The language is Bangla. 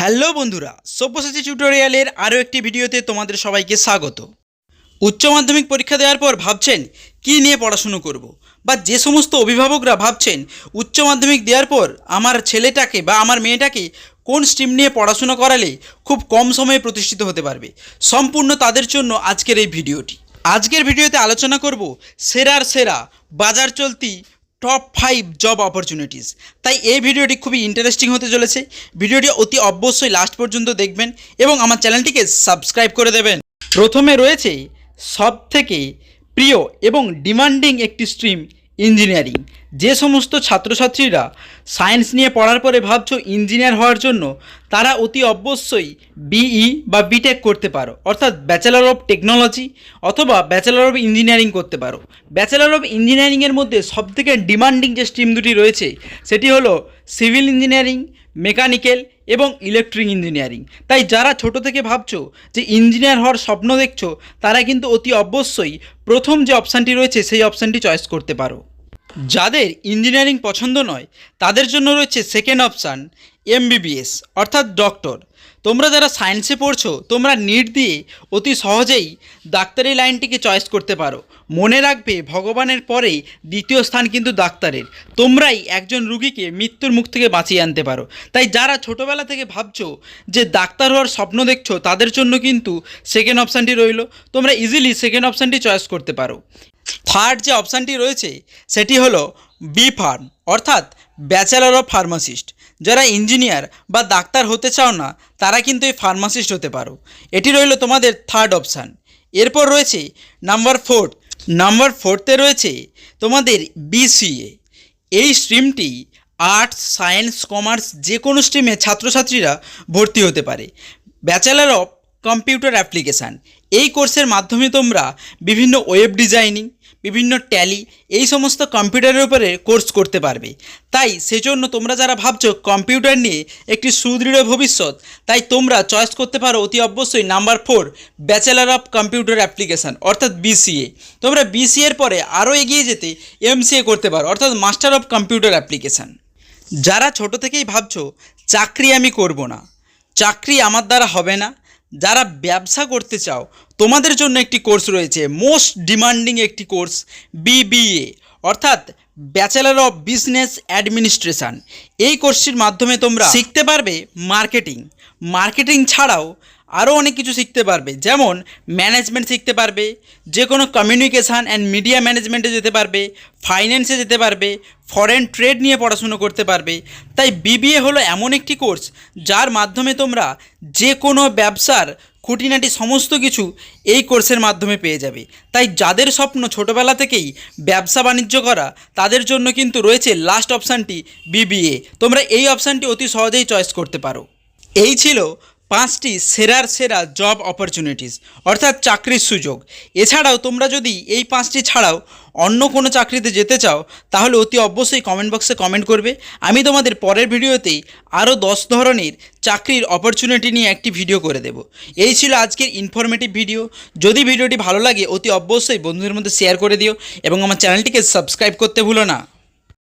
হ্যালো বন্ধুরা, সব্যসাচী টিউটোরিয়ালের আরও একটি ভিডিওতে তোমাদের সবাইকে স্বাগত। উচ্চ মাধ্যমিক পরীক্ষা দেওয়ার পর ভাবছেন, কি নিয়ে পড়াশুনো করব। বা যে সমস্ত অভিভাবকরা ভাবছেন, উচ্চ মাধ্যমিক দেওয়ার পর আমার ছেলেটাকে বা আমার মেয়েটাকে কোন স্ট্রিম নিয়ে পড়াশোনা করালে খুব কম সময়ে প্রতিষ্ঠিত হতে পারবে? সম্পূর্ণ তাদের জন্য আজকের এই ভিডিওটি। আজকের ভিডিওতে আলোচনা করব সেরার সেরা, বাজার চলতি টপ ফাইভ জব অপরচুনিটিস তাই এই ভিডিওটি খুবই ইন্টারেস্টিং হতে চলেছে। ভিডিওটি অতি অবশ্যই লাস্ট পর্যন্ত দেখবেন এবং আমার চ্যানেলটিকে সাবস্ক্রাইব করে দেবেন। প্রথমে রয়েছে সব থেকে প্রিয় এবং ডিমান্ডিং একটি স্ট্রিম ইঞ্জিনিয়ারিং। যে সমস্ত ছাত্রছাত্রীরা সায়েন্স নিয়ে পড়ার পরে ভাবছ ইঞ্জিনিয়ার হওয়ার জন্য, তারা অতি অবশ্যই বিই বা বিটেক করতে পারো। অর্থাৎ ব্যাচেলার অফ টেকনোলজি অথবা ব্যাচেলার অফ ইঞ্জিনিয়ারিং করতে পারো। ব্যাচেলার অফ ইঞ্জিনিয়ারিংয়ের মধ্যে সবথেকে ডিমান্ডিং যে স্ট্রিম দুটি রয়েছে, সেটি হলো সিভিল ইঞ্জিনিয়ারিং মেকানিক্যাল এবং ইলেকট্রিক ইঞ্জিনিয়ারিং তাই যারা ছোট থেকে ভাবছ যে ইঞ্জিনিয়ার হওয়ার স্বপ্ন দেখছ, তারা কিন্তু অতি অবশ্যই প্রথম যে অপশানটি রয়েছে, সেই অপশানটি চয়েস করতে পারো। যাদের ইঞ্জিনিয়ারিং পছন্দ নয়, তাদের জন্য রয়েছে সেকেন্ড অপশান এমবিবিএস অর্থাৎ ডক্টর তোমরা যারা সায়েন্সে পড়ছো, তোমরা নিট দিয়ে অতি সহজেই ডাক্তারি লাইনটিকে চয়েস করতে পারো। মনে রাখবে, ভগবানের পরেই দ্বিতীয় স্থান কিন্তু ডাক্তারের। তোমরাই একজন রুগীকে মৃত্যুর মুখ থেকে বাঁচিয়ে আনতে পারো। তাই যারা ছোটোবেলা থেকে ভাবছ যে ডাক্তার হওয়ার স্বপ্ন দেখছ, তাদের জন্য কিন্তু সেকেন্ড অপশানটি রইল। তোমরা ইজিলি সেকেন্ড অপশানটি চয়েস করতে পারো। থার্ড যে অপশানটি রয়েছে, সেটি হলো বি ফার্ম অর্থাৎ ব্যাচেলার অফ ফার্মাসিস্ট যারা ইঞ্জিনিয়ার বা ডাক্তার হতে চাও না, তারা কিন্তু এই ফার্মাসিস্ট হতে পারো। এটি রইল তোমাদের থার্ড অপশান। এরপর রয়েছে নাম্বার ফোর্থ নাম্বার ফোর্থে রয়েছে তোমাদের বিসিএ এই স্ট্রিমটি আর্টস সায়েন্স কমার্স যে কোনো স্ট্রিমে ছাত্রছাত্রীরা ভর্তি হতে পারে। ব্যাচেলার অফ কম্পিউটার অ্যাপ্লিকেশান এই কোর্সের মাধ্যমে তোমরা বিভিন্ন ওয়েব ডিজাইনিং বিভিন্ন ট্যালি এই সমস্ত কম্পিউটারের উপরে কোর্স করতে পারবে। তাই সেজন্য তোমরা যারা ভাবছ কম্পিউটার নিয়ে একটি সুদৃঢ় ভবিষ্যৎ, তাই তোমরা চয়েস করতে পারো অতি অবশ্যই number four bachelor of computer application অর্থাৎ বিসিএ তোমরা বিসিএর পরে আরও এগিয়ে যেতে এমসিএ করতে পারো, অর্থাৎ মাস্টার অফ কম্পিউটার অ্যাপ্লিকেশান যারা ছোট থেকেই ভাবছ, চাকরি আমি করব না। চাকরি আমার দ্বারা হবে না। যারা ব্যবসা করতে চাও তোমাদের জন্য একটি কোর্স রয়েছে। মোস্ট ডিমান্ডিং একটি কোর্স, বিবিএ, অর্থাৎ ব্যাচেলার অফ বিজনেস অ্যাডমিনিস্ট্রেশন। এই কোর্সটির মাধ্যমে তোমরা শিখতে পারবে মার্কেটিং। মার্কেটিং ছাড়াও আরও অনেক কিছু শিখতে পারবে। যেমন ম্যানেজমেন্ট শিখতে পারবে যে কোনো কমিউনিকেশান অ্যান্ড মিডিয়া ম্যানেজমেন্টে যেতে পারবে, ফাইন্যান্সে যেতে পারবে, ফরেন ট্রেড নিয়ে পড়াশুনো করতে পারবে। তাই বিবিএ হলো এমন একটি কোর্স, যার মাধ্যমে তোমরা যে কোনো ব্যবসার খুঁটিনাটি সমস্ত কিছু এই কোর্সের মাধ্যমে পেয়ে যাবে। তাই যাদের স্বপ্ন ছোটোবেলা থেকেই ব্যবসা বাণিজ্য করা, তাদের জন্য কিন্তু রয়েছে লাস্ট অপশানটি বিবিএ তোমরা এই অপশানটি অতি সহজেই চয়েস করতে পারো। এই ছিল পাঁচটি সেরার সেরা জব অপরচুনিটিস অর্থাৎ চাকরির সুযোগ। এছাড়াও তোমরা যদি এই পাঁচটি ছাড়াও অন্য কোনো চাকরিতে যেতে চাও, তাহলে অতি অবশ্যই কমেন্ট বক্সে কমেন্ট করবে। আমি তোমাদের পরের ভিডিওতেই আরও দশ ধরনের চাকরির অপরচুনিটি নিয়ে একটি ভিডিও করে দেব। এই ছিল আজকের ইনফরমেটিভ ভিডিও যদি ভিডিওটি ভালো লাগে, অতি অবশ্যই বন্ধুদের মধ্যে শেয়ার করে দিও এবং আমার চ্যানেলটিকে সাবস্ক্রাইব করতে ভুলো না।